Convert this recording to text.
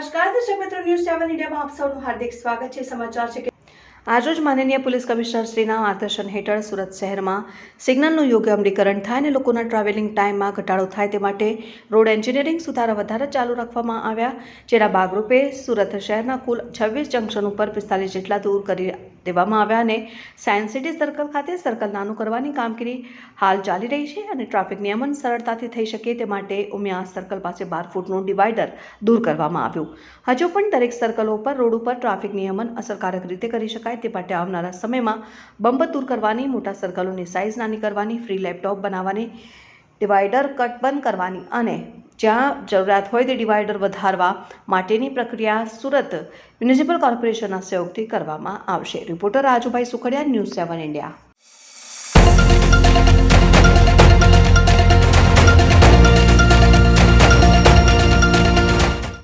સેવન ઇન્ડિયામાં આપ સૌનું હાર્દિક સ્વાગત છે. સમાચાર છે કે આજરોજ માનનીય પોલીસ કમિશનર માર્ગદર્શન હેઠળ સુરત શહેરમાં સિગ્નલનું યોગ્ય અમલીકરણ થાય અને લોકોના ટ્રાવેલિંગ ટાઈમમાં ઘટાડો થાય તે માટે રોડ એન્જિનિયરિંગ સુધારા વધારે ચાલુ રાખવામાં આવ્યા, જેના ભાગરૂપે સુરત શહેરના કુલ છવ્વીસ જંકશન ઉપર પિસ્તાલીસ જેટલા દૂર કરી દેવામાં આવ્યા અને સાયન્સ સિટી સર્કલ ખાતે સર્કલ નાનું કરવાની કામગીરી હાલ ચાલી રહી છે અને ટ્રાફિક નિયમન સરળતાથી થઈ શકે તે માટે ઉમિયા સર્કલ પાસે બાર ફૂટનું ડિવાઈડર દૂર કરવામાં આવ્યું. હજુ પણ દરેક સર્કલો પર રોડ ઉપર ટ્રાફિક નિયમન અસરકારક રીતે કરી શકાય તે માટે આવનારા સમયમાં બંબ દૂર કરવાની, મોટા સર્કલોની સાઇઝ નાની કરવાની, ફ્રી લેપટોપ બનાવવાની, ડિવાઈડર કટ બંધ કરવાની અને જ્યાં જરૂરિયાત હોય તે ડિવાઈડર વધારવા માટેની પ્રક્રિયા સુરત મ્યુનિસિપલ કોર્પોરેશનના સહયોગથી કરવામાં આવશે. Reporter Rajubhai Sukhadia, News Seven India.